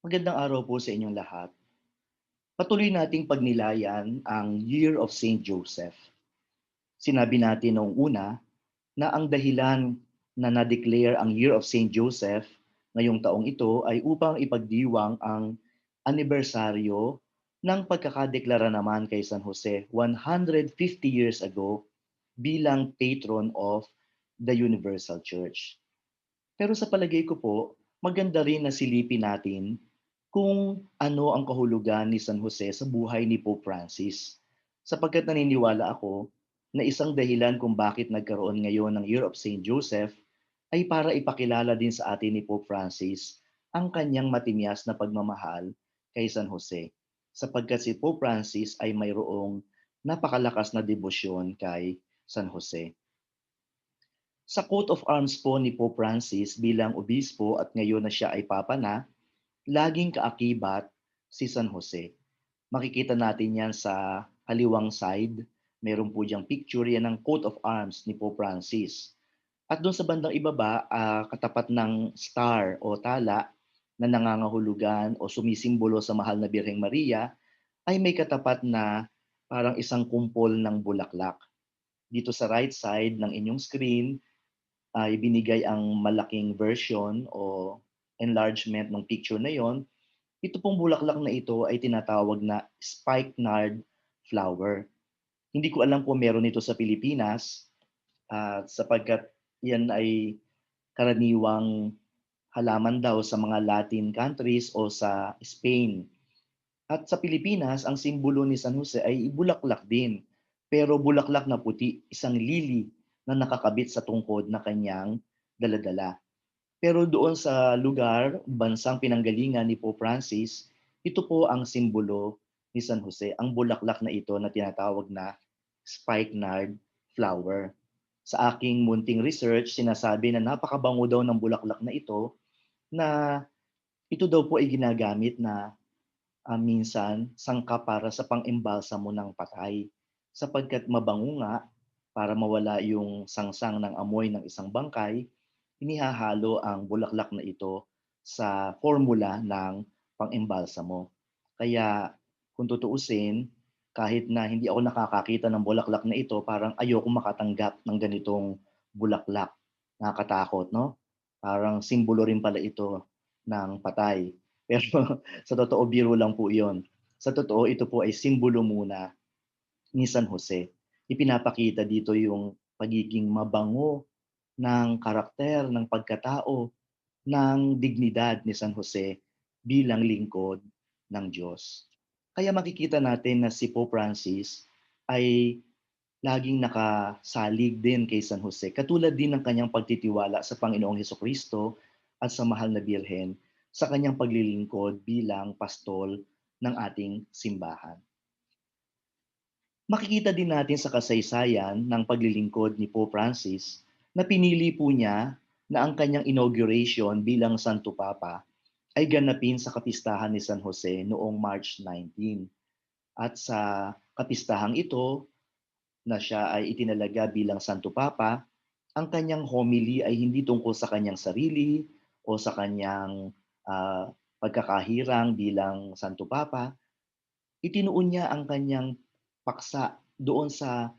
Magandang araw po sa inyong lahat. Patuloy nating pagnilayan ang Year of Saint Joseph. Sinabi natin noong una na ang dahilan na na-declare ang Year of Saint Joseph ngayong taong ito ay upang ipagdiwang ang anibersaryo ng pagkakadeklara naman kay San Jose 150 years ago bilang patron of the Universal Church. Pero sa palagay ko po, maganda rin na silipin natin kung ano ang kahulugan ni San Jose sa buhay ni Pope Francis. Sapagkat naniniwala ako na isang dahilan kung bakit nagkaroon ngayon ng Year of St. Joseph ay para ipakilala din sa atin ni Pope Francis ang kanyang matimias na pagmamahal kay San Jose. Sapagkat si Pope Francis ay mayroong napakalakas na debosyon kay San Jose. Sa coat of arms po ni Pope Francis bilang obispo at ngayon na siya ay papa na, laging kaakibat si San Jose. Makikita natin yan sa kaliwang side. Meron po diyang picture yan ng coat of arms ni Pope Francis. At doon sa bandang ibaba, uh, katapat ng star o tala na nangangahulugan o sumisimbolo sa mahal na Birheng Maria, ay may katapat na parang isang kumpol ng bulaklak. Dito sa right side ng inyong screen, ay uh, binigay ang malaking version o enlargement ng picture na yon, ito pong bulaklak na ito ay tinatawag na spikenard flower. Hindi ko alam kung meron ito sa Pilipinas uh, sapagkat yan ay karaniwang halaman daw sa mga Latin countries o sa Spain. At sa Pilipinas, ang simbolo ni San Jose ay bulaklak din. Pero bulaklak na puti, isang lily na nakakabit sa tungkod na kanyang daladala. Pero doon sa lugar, bansang pinanggalingan ni Pope Francis, ito po ang simbolo ni San Jose, ang bulaklak na ito na tinatawag na spikenard flower. Sa aking munting research, sinasabi na napakabango daw ng bulaklak na ito na ito daw po ay ginagamit na uh, minsan sangka para sa pang-imbalsamo ng patay sapagkat mabango nga para mawala yung sangsang ng amoy ng isang bangkay inihahalo ang bulaklak na ito sa formula ng pang-embalsamo. Kaya kung tutuusin, kahit na hindi ako nakakakita ng bulaklak na ito, parang ayoko makatanggap ng ganitong bulaklak. Nakakatakot, no? Parang simbolo rin pala ito ng patay. Pero sa totoo, biro lang po iyon. Sa totoo, ito po ay simbolo muna ni San Jose. Ipinapakita dito yung pagiging mabango ng karakter, ng pagkatao, ng dignidad ni San Jose bilang lingkod ng Diyos. Kaya makikita natin na si Pope Francis ay laging nakasalig din kay San Jose, katulad din ng kanyang pagtitiwala sa Panginoong Heso Kristo at sa mahal na Birhen sa kanyang paglilingkod bilang pastol ng ating simbahan. Makikita din natin sa kasaysayan ng paglilingkod ni Pope Francis na pinili po niya na ang kanyang inauguration bilang Santo Papa ay ganapin sa kapistahan ni San Jose noong March 19. At sa kapistahang ito, na siya ay itinalaga bilang Santo Papa, ang kanyang homily ay hindi tungkol sa kanyang sarili o sa kanyang uh, pagkakahirang bilang Santo Papa. Itinuon niya ang kanyang paksa doon sa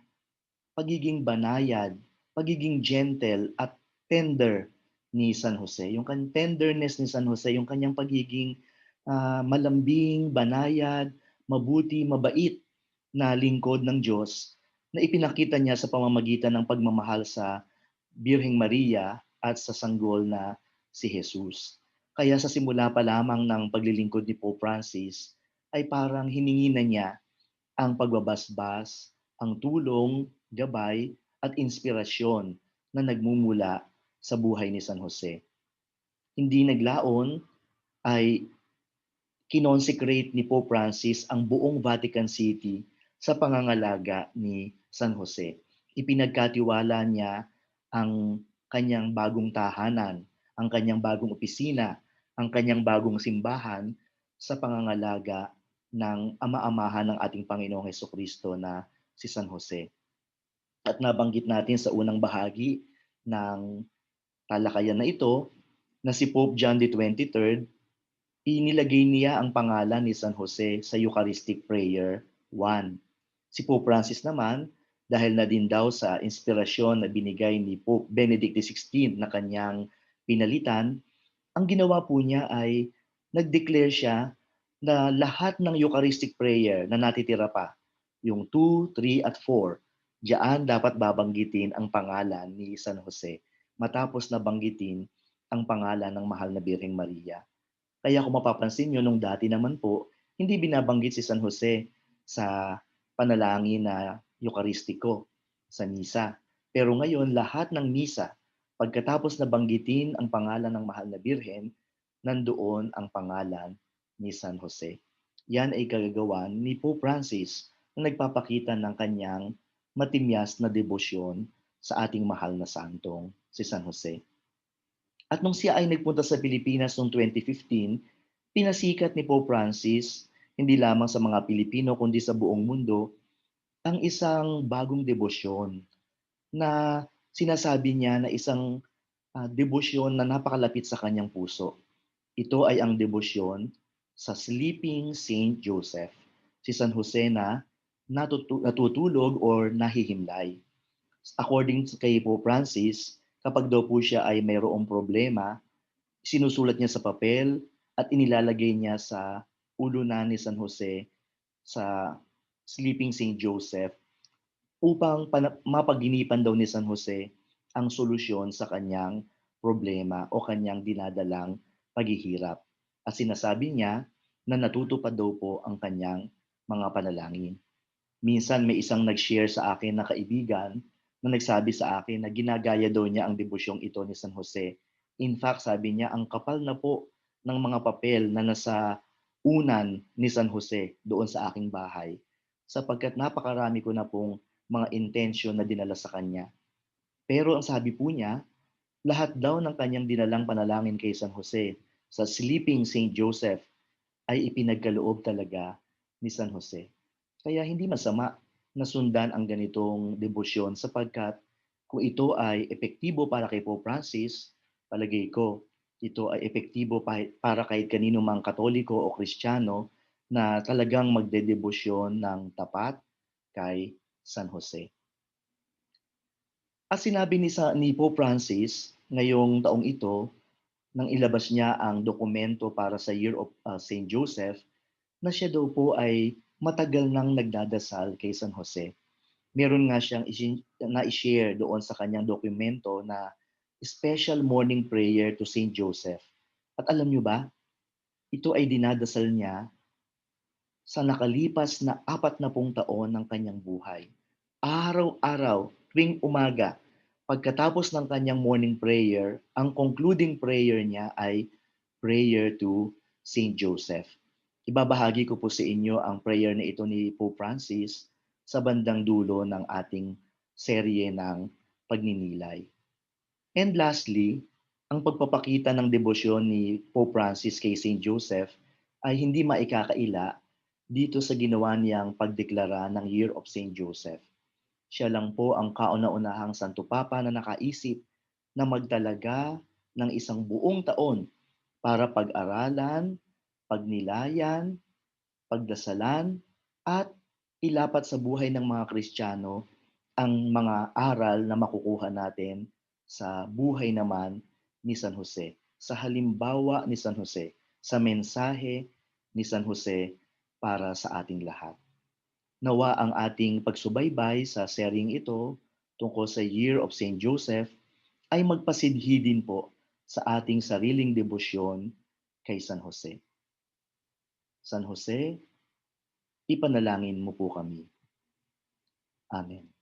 pagiging banayad pagiging gentle at tender ni San Jose. Yung kan tenderness ni San Jose, yung kanyang pagiging uh, malambing, banayad, mabuti, mabait na lingkod ng Diyos na ipinakita niya sa pamamagitan ng pagmamahal sa Birheng Maria at sa sanggol na si Jesus. Kaya sa simula pa lamang ng paglilingkod ni Pope Francis ay parang hiningi na niya ang pagbabasbas, ang tulong, gabay at inspirasyon na nagmumula sa buhay ni San Jose. Hindi naglaon ay kinonsecrate ni Pope Francis ang buong Vatican City sa pangangalaga ni San Jose. Ipinagkatiwala niya ang kanyang bagong tahanan, ang kanyang bagong opisina, ang kanyang bagong simbahan sa pangangalaga ng ama-amahan ng ating Panginoong Heso Kristo na si San Jose. At nabanggit natin sa unang bahagi ng talakayan na ito na si Pope John 23rd inilagay niya ang pangalan ni San Jose sa Eucharistic Prayer 1. Si Pope Francis naman, dahil na din daw sa inspirasyon na binigay ni Pope Benedict XVI na kanyang pinalitan, ang ginawa po niya ay nag-declare siya na lahat ng Eucharistic prayer na natitira pa, yung 2, 3 at 4, diyan dapat babanggitin ang pangalan ni San Jose matapos na banggitin ang pangalan ng mahal na Birheng Maria. Kaya kung mapapansin nyo, nung dati naman po, hindi binabanggit si San Jose sa panalangin na Eukaristiko sa misa. Pero ngayon, lahat ng misa, pagkatapos na banggitin ang pangalan ng mahal na Birhen, nandoon ang pangalan ni San Jose. Yan ay kagagawan ni Pope Francis na nagpapakita ng kanyang matimyas na debosyon sa ating mahal na santong, si San Jose. At nung siya ay nagpunta sa Pilipinas noong 2015, pinasikat ni Pope Francis, hindi lamang sa mga Pilipino kundi sa buong mundo, ang isang bagong debosyon na sinasabi niya na isang uh, debosyon na napakalapit sa kanyang puso. Ito ay ang debosyon sa Sleeping Saint Joseph, si San Jose na natutulog or nahihimlay. According kay Pope Francis, kapag daw po siya ay mayroong problema, sinusulat niya sa papel at inilalagay niya sa ulo na ni San Jose sa Sleeping St. Joseph upang mapaginipan daw ni San Jose ang solusyon sa kanyang problema o kanyang dinadalang paghihirap. At sinasabi niya na natutupad daw po ang kanyang mga panalangin. Minsan may isang nag-share sa akin na kaibigan na nagsabi sa akin na ginagaya daw niya ang debusyong ito ni San Jose. In fact, sabi niya, ang kapal na po ng mga papel na nasa unan ni San Jose doon sa aking bahay sapagkat napakarami ko na pong mga intention na dinala sa kanya. Pero ang sabi po niya, lahat daw ng kanyang dinalang panalangin kay San Jose sa Sleeping St. Joseph ay ipinagkaloob talaga ni San Jose. Kaya hindi masama nasundan ang ganitong debosyon sapagkat kung ito ay epektibo para kay Pope Francis, palagay ko, ito ay epektibo para kahit kanino mang katoliko o kristyano na talagang magdedebosyon ng tapat kay San Jose. At sinabi ni, sa, ni Pope Francis ngayong taong ito, nang ilabas niya ang dokumento para sa Year of uh, St. Joseph, na siya daw po ay matagal nang nagdadasal kay San Jose. Meron nga siyang na-share doon sa kanyang dokumento na special morning prayer to St. Joseph. At alam niyo ba, ito ay dinadasal niya sa nakalipas na apat na pong taon ng kanyang buhay. Araw-araw, tuwing umaga, pagkatapos ng kanyang morning prayer, ang concluding prayer niya ay prayer to St. Joseph ibabahagi ko po sa inyo ang prayer na ito ni Pope Francis sa bandang dulo ng ating serye ng pagninilay. And lastly, ang pagpapakita ng debosyon ni Pope Francis kay St. Joseph ay hindi maikakaila dito sa ginawa niyang pagdeklara ng Year of St. Joseph. Siya lang po ang kauna-unahang Santo Papa na nakaisip na magtalaga ng isang buong taon para pag-aralan pagnilayan, pagdasalan, at ilapat sa buhay ng mga Kristiyano ang mga aral na makukuha natin sa buhay naman ni San Jose, sa halimbawa ni San Jose, sa mensahe ni San Jose para sa ating lahat. Nawa ang ating pagsubaybay sa sering ito tungkol sa Year of St. Joseph ay magpasidhi din po sa ating sariling debosyon kay San Jose. San Jose, ipanalangin mo po kami. Amen.